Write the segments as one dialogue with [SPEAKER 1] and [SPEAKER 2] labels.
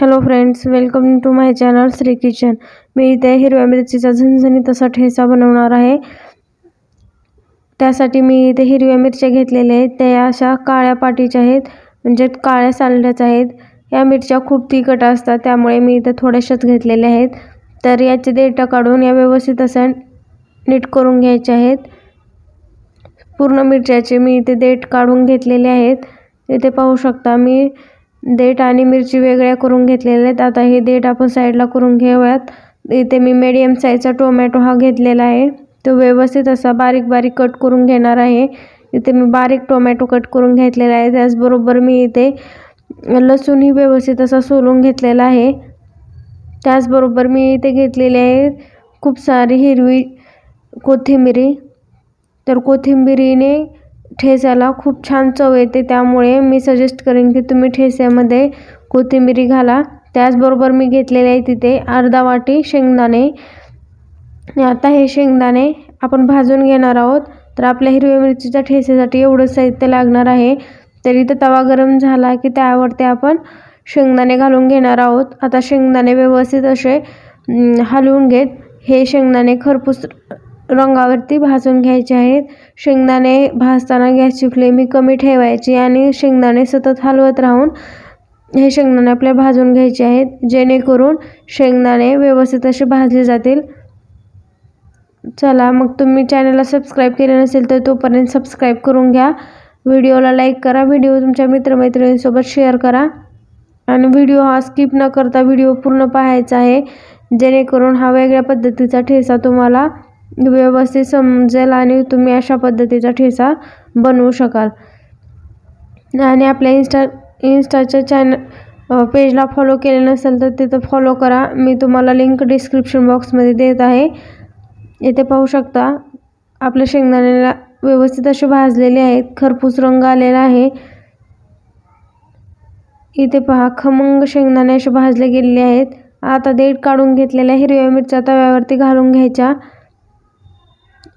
[SPEAKER 1] Hello friends welcome to my channel Shri kitchen मी इथे हिरव्या मिरचीचा झणझणीत असा ठेचा बनवणार आहे. त्यासाठी मी इथे हिरव्या मिरच्या घेतलेल्या आहेत. त्या अशा काळ्या पाटीच्या आहेत म्हणजे काळ्या सालड्याच्या आहेत. या मिरच्या खूप तिखट असतात त्यामुळे मी इथे थोड्याशाच घेतलेल्या आहेत. तर याचे देठं काढून या व्यवस्थित असा नीट करून घ्यायचे आहेत. पूर्ण मिरच्याचे मी इथे देठ काढून घेतलेले आहेत. इथे पाहू शकता मी देठ आणि मिरची वेगळ्या करून घेतलेले आहेत. आता हे देठ आपण साईडला करून घेऊयात. इथे मी मीडियम साईजचा टोमॅटो हा घेतलेला आहे. तो व्यवस्थित असा बारीक बारीक कट करून घेणार आहे. इथे मी बारीक टोमॅटो कट करून घेतलेला आहे. त्याचबरोबर मी इथे लसूणही व्यवस्थित असा सोलून घेतलेला आहे. त्याचबरोबर मी इथे घेतलेले आहे खूप सारी हिरवी कोथिंबिरी. तर कोथिंबिरीने ठेच्याला खूप छान चव येते त्यामुळे मी सजेस्ट करेन की तुम्ही ठेस्यामध्ये कोथिंबिरी घाला. त्याचबरोबर मी घेतलेले आहे तिथे अर्धा वाटी शेंगदाणे. आता हे शेंगदाणे आपण भाजून घेणार आहोत. तर आपल्या हिरव्या मिरचीच्या ठेस्यासाठी एवढं साहित्य लागणार आहे. तरी तर तवा गरम झाला की त्यावरती आपण शेंगदाणे घालून घेणार आहोत. आता शेंगदाणे व्यवस्थित असे हलवून घेत. हे शेंगदाणे खरपूस रंगावरती भाजून घ्यायचे आहेत. शेंगदाणे भाजताना गॅसची फ्लेम कमी ठेवायची आणि शेंगदाणे सतत हलवत राहून हे शेंगदाणे आपल्या भाजून घ्यायचे आहेत. जेणेकरून शेंगदाणे व्यवस्थित असे भाजले जातील. चला मग तुम्ही चॅनलला सबस्क्राईब केले नसेल तर तोपर्यंत सबस्क्राईब करून घ्या. व्हिडिओला लाईक करा व्हिडिओ तुमच्या मित्रमैत्रिणींसोबत शेअर करा. आणि व्हिडिओ हा स्किप न करता व्हिडिओ पूर्ण पाहायचा आहे. जेणेकरून हा वेगळ्या पद्धतीचा ठेचा तुम्हाला व्यवस्थित समजेल आणि तुम्ही अशा पद्धतीचा ठेचा बनवू शकाल. आणि आपल्या इंस्टा इंस्टाच्या चॅनल पेजला फॉलो केले नसेल तर तिथं फॉलो करा. मी तुम्हाला लिंक डिस्क्रिप्शन बॉक्समध्ये देत आहे. इथे पाहू शकता आपल्या शेंगदाण्याला व्यवस्थित असे भाजलेले आहेत. खरपूस रंग आलेला आहे. इथे पहा खमंग शेंगदाणे असे भाजले गेलेले आहेत. आता देठ काढून घेतलेल्या हिरव्या मिरच्या तव्यावरती घालून घ्यायच्या.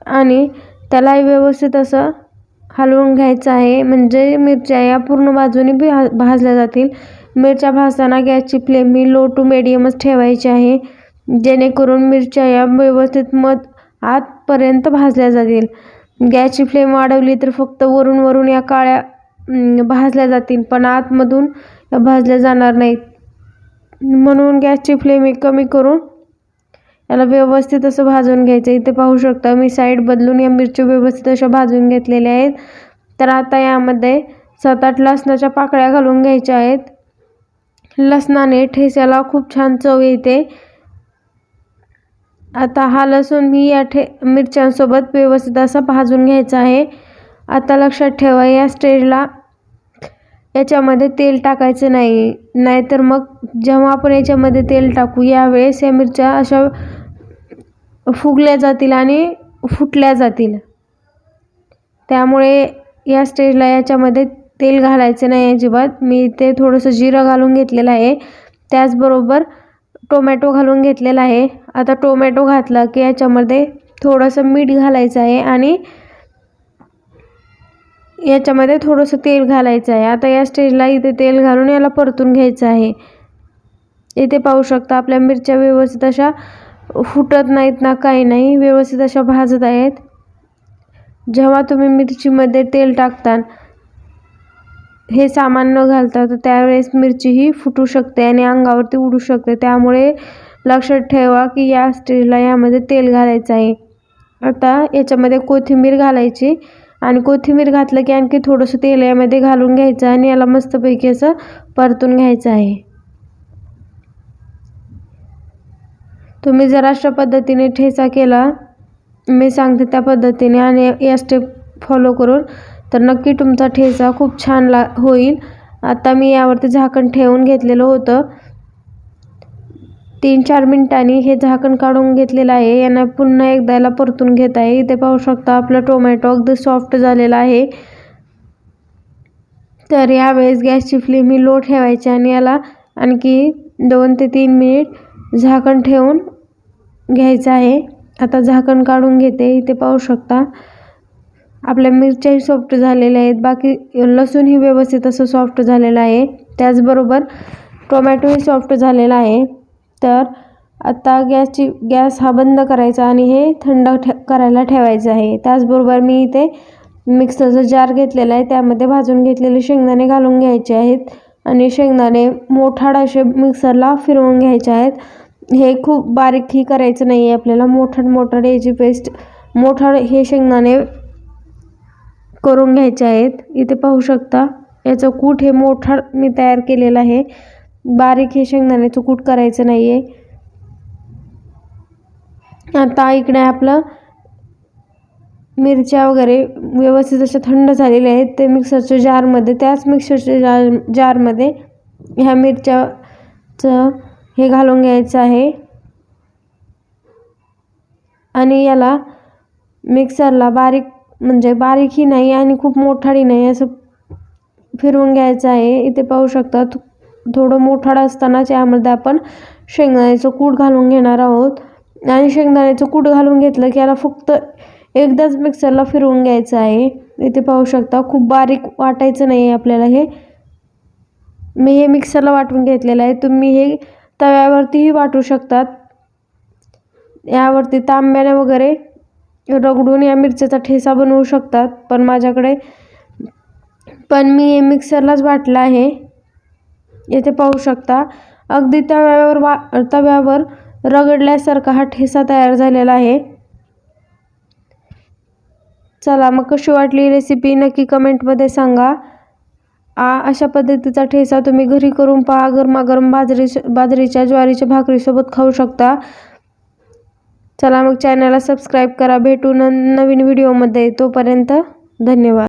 [SPEAKER 1] आणि त्याला व्यवस्थित असं हलवून घ्यायचं आहे. म्हणजे मिरच्या या पूर्ण बाजूने भा भाजल्या जातील. मिरच्या भाजताना गॅसची फ्लेम ही लो टू मिडियमच ठेवायची आहे. जेणेकरून मिरच्या या व्यवस्थित मध आतपर्यंत भाजल्या जातील. गॅसची फ्लेम वाढवली तर फक्त वरून वरून या काळ्या भाजल्या जातील. पण आतमधून भाजल्या जाणार नाहीत. म्हणून गॅसची फ्लेम कमी करून याला व्यवस्थित असं भाजून घ्यायचं. इथे पाहू शकता मी साईड बदलून या मिरची व्यवस्थित अशा भाजून घेतलेल्या आहेत. तर आता यामध्ये सात आठ लसणाच्या पाकळ्या घालून घ्यायच्या आहेत. लसणाने ठेस्याला खूप छान चव येते. आता हा लसूण मी या ठे मिरच्यांसोबत व्यवस्थित असा भाजून घ्यायचा आहे. आता लक्षात ठेवा या स्टेजला याच्यामध्ये तेल टाकायचं नाही. नाहीतर मग जेव्हा आपण याच्यामध्ये तेल टाकू यावेळेस या मिरच्या अशा फुगल्या जातील आणि फुटल्या जातील. त्यामुळे या स्टेजला याच्यामध्ये तेल घालायचं नाही अजिबात. मी ते थोडंसं जिरं घालून घेतलेलं आहे. त्याचबरोबर टोमॅटो घालून घेतलेला आहे. आता टोमॅटो घातला की याच्यामध्ये थोडंसं मीठ घालायचं आहे आणि याच्यामध्ये थोडंसं तेल घालायचं आहे. आता या स्टेजला इथे तेल घालून याला परतून घ्यायचं आहे. इथे पाहू शकता आपल्या मिरच्या व्यवस्थित अशा फुटत नाहीत ना काही नाही व्यवस्थित अशा भाजत आहेत. जेव्हा तुम्ही मिरचीमध्ये तेल टाकता हे सामान न घालता तर त्यावेळेस मिरची ही फुटू शकते आणि अंगावरती उडू शकते. त्यामुळे लक्षात ठेवा की या स्टेजला यामध्ये तेल घालायचं आहे. आता याच्यामध्ये कोथिंबीर घालायची. आणि कोथिंबीर घातलं की आणखी थोडंसं तेल यामध्ये घालून घ्यायचं आणि याला मस्तपैकी असं परतून घ्यायचं आहे. तुम्ही जर अशा पद्धतीने ठेचा केला मी सांगते त्या पद्धतीने आणि या स्टेप फॉलो करून तर नक्की तुमचा ठेचा खूप छान ला होईल. आता मी यावरती झाकण ठेवून घेतलेलं होतं. तीन चार मिनिटांनी हे झाकण काढून घेतलेलं आहे. यांना पुन्हा एकदा याला परतून घेत आहे. इथे पाहू शकता आपला टोमॅटो अगदी सॉफ्ट झालेला आहे. तर यावेळेस गॅसची फ्लेम ही लो ठेवायची आणि याला आणखी दोन ते तीन मिनिट झाकण ठेवून घ्यायचं आहे. आता झाकण काढून घेते. इथे पाहू शकता आपल्या मिरच्याही सॉफ्ट झालेल्या आहेत. बाकी लसूणही व्यवस्थित असं सॉफ्ट झालेलं आहे. त्याचबरोबर टोमॅटोही सॉफ्ट झालेला आहे. तर आता गॅसची गॅस हा बंद करायचा आणि हे थंड ठे करायला ठेवायचं आहे. त्याचबरोबर मी इथे मिक्सरचा जार घेतलेला आहे त्यामध्ये भाजून घेतलेले शेंगदाणे घालून घ्यायचे आहेत आणि शेंगदाणे मोठाड असे मिक्सरला फिरवून घ्यायचे आहेत. हे खूप बारीकही करायचं नाही आहे आपल्याला मोठाड मोठाड याची पेस्ट मोठाड हे शेंगदाणे करून घ्यायचे आहेत. इथे पाहू शकता याचं कूट हे मोठाड मी तयार केलेलं आहे. बारीक हे शेंगदाण्याचं कूट करायचं नाही आहे आता इकडे आपलं मिरच्या वगैरे व्यवस्थित अशा थंड झालेल्या आहेत. ते मिक्सरच्या जारमध्ये त्याच मिक्सरच्या जार जारमध्ये ह्या मिरच्याचं हे घालून घ्यायचं आहे. आणि याला मिक्सरला बारीक म्हणजे बारीकही नाही आणि खूप मोठाही नाही असं फिरवून घ्यायचं आहे. इथे पाहू शकतात थोडं मोठाड असतानाच यामध्ये आपण शेंगदाण्याचं कूट घालून घेणार आहोत. आणि शेंगदाण्याचं कूट घालून घेतलं की याला फक्त एकदाच मिक्सरला फिरवून घ्यायचं आहे. इथे पाहू शकता खूप बारीक वाटायचं नाही आहे आपल्याला हे. मी हे मिक्सरला वाटून घेतलेलं आहे. तुम्ही हे तव्यावरतीही वाटू शकतात. यावरती तांब्याने वगैरे रगडून या मिरच्याचा ठेसा बनवू शकतात. पण माझ्याकडे पण मी हे मिक्सरलाच वाटलं आहे. येथे पाहू शकता अगदी तव्यावर वा तव्यावर रगडल्यासारखा हा ठेसा तयार झालेला आहे. चला मग कशी वाटली रेसिपी नक्की कमेंटमध्ये सांगा. आ अशा पद्धतीचा ठेसा तुम्ही घरी करून पहा. गरमागरम बाजरी बाजरीच्या ज्वारीच्या भाकरीसोबत खाऊ शकता. चला मग चॅनलला सबस्क्राईब करा. भेटू न नवीन व्हिडिओमध्ये तोपर्यंत धन्यवाद.